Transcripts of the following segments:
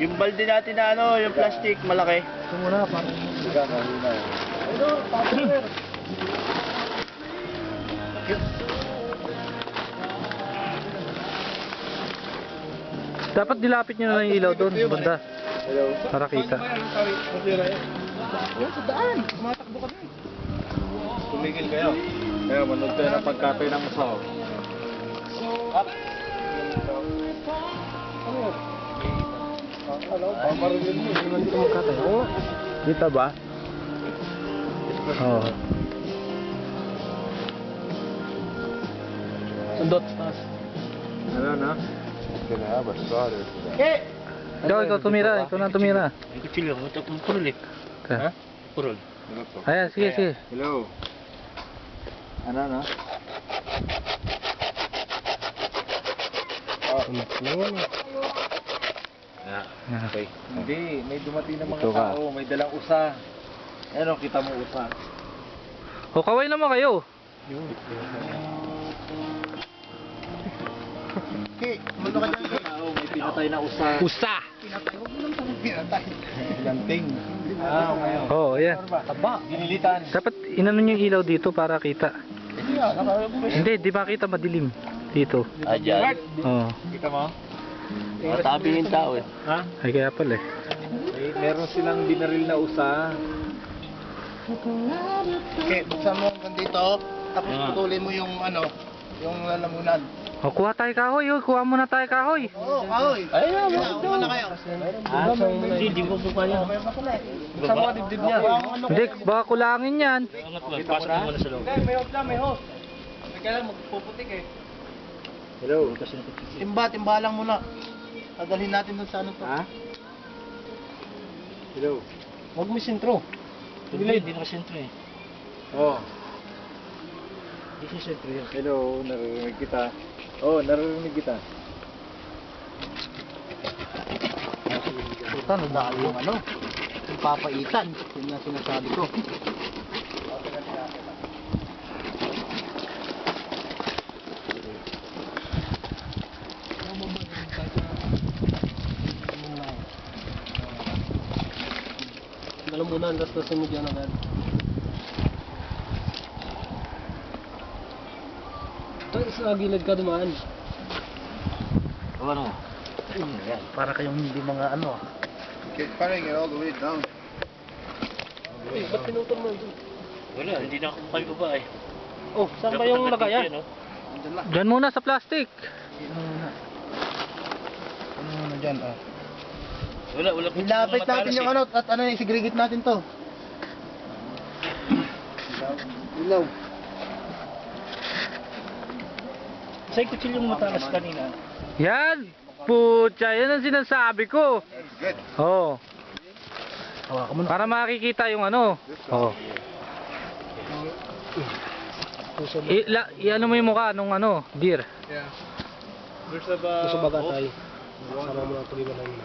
Yung balde natin na ano, yung plastic, malaki. Ito muna, parang... Ano, partner? Dapat dilapit nyo na lang yung ilaw doon, banda. Hello. Para kita. Yan, sa daan. Tumatakbo ka din. Tumigil kayo. Kaya manood tayo ng pagkapay ng usaw. Up. Ano, mo. Oo. Kita ba? Oo. Sundot. Taas. Ano na? Can have a starter. Eh! Ikaw, ikaw tumira. Ikaw na tumira. Yung kutsilyo, ito pong purul eh. Ha? Purul. Ayan, sige, sige. Hello. Ano na? Ayan. Okay. Hindi, may dumating na mga tao, may dalang usa. Ano, kita mo usa. O, kaway naman kayo. Eh, ano ka dyan? Tao, may pinatay na usa. Usa! Pinatay. Huwag mo lang tanong pinatay. Ganting. Ah, ngayon. Oo, oh, ayan. Taba. Dinilitan. Dapat inano yung ilaw dito para kita. Hindi. Hindi, di makita madilim. Dito. Ah, dyan. Oo. Kita mo? Matabi yung tao eh. Ha? Ay, kaya pala eh. May, meron silang binaril na usa. Okay, buksan mo hanggang dito. Tapos Yeah. putulin mo yung ano, yung lalamunan. O, kuha tayo kahoy. O, kuha muna tayo kahoy. Oo, kahoy. Ay, ah, Yeah, Uma na kayo. Ah, so, hindi, di pa yan. Buksan mo ang dibdib niya. Hindi, baka kulangin yan. Pasok mo muna sa loob. Hindi, may hose lang, may hose. May kailangan magpuputik eh. Hello. Timba, timba lang muna. Dadalhin natin dun sa ano to. Ha? Hello. Huwag mo sintro. Hindi, hindi nakasentro eh. Oh. Hindi siya sentro yan. Hello, naririnig kita. Oh, naririnig kita. Ito, nadali yung ano. Yung papaitan. Yun nga sinasabi ko. Alam mo na, last na mo dyan agad. Ay, sa gilid ka dumaan. O ano? Yan. Para kayong hindi mga ano. Keep firing it all the way down. Eh, ba't pinutol mo ito? Wala, hindi na ako kayo baba eh. Oh, saan ba yung lagayan? No? Diyan muna sa plastic. Ano muna? Ano muna dyan, ah. Wala, wala. Ilapit natin yung ano, at ano, isigregate natin to. Ilaw. Sa kutsilyo yung matalas kanina. Yan! Putya, yan ang sinasabi ko. Good. Oo. Hawakan mo na. Para makikita yung ano. Oo. I, la, i-ano mo yung mukha nung ano, deer. Yeah. There's about... Puso baga tayo. Sama mo na tuloy na muna.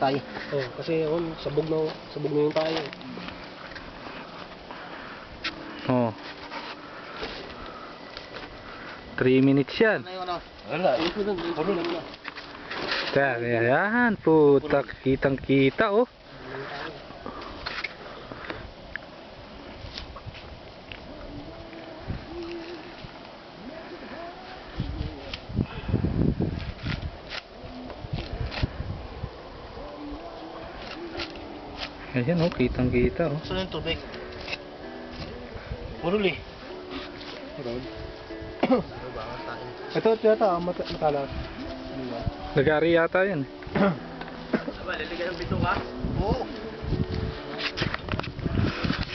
Tayo. Oh, kasi yun, sabog na, sabog na yung tayo. Oo. 3 minutes yan. Wala. Puro lang. Kaya, kaya yan, puta, kitang kita oh. Ayan oh, kitang kita oh. Saan yung tubig? Purul eh. Ito, ito yata, mat matalas. Lagari yata yan. Aba, lalagyan ng bito ka? Oo.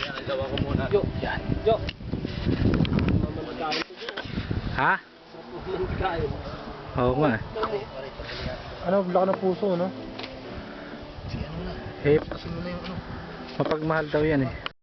Yan, gawa ko muna. Yo, yan. Yo. Ha? Oo nga. Ano, laki ng puso, no? Eh, mapagmahal daw yan eh.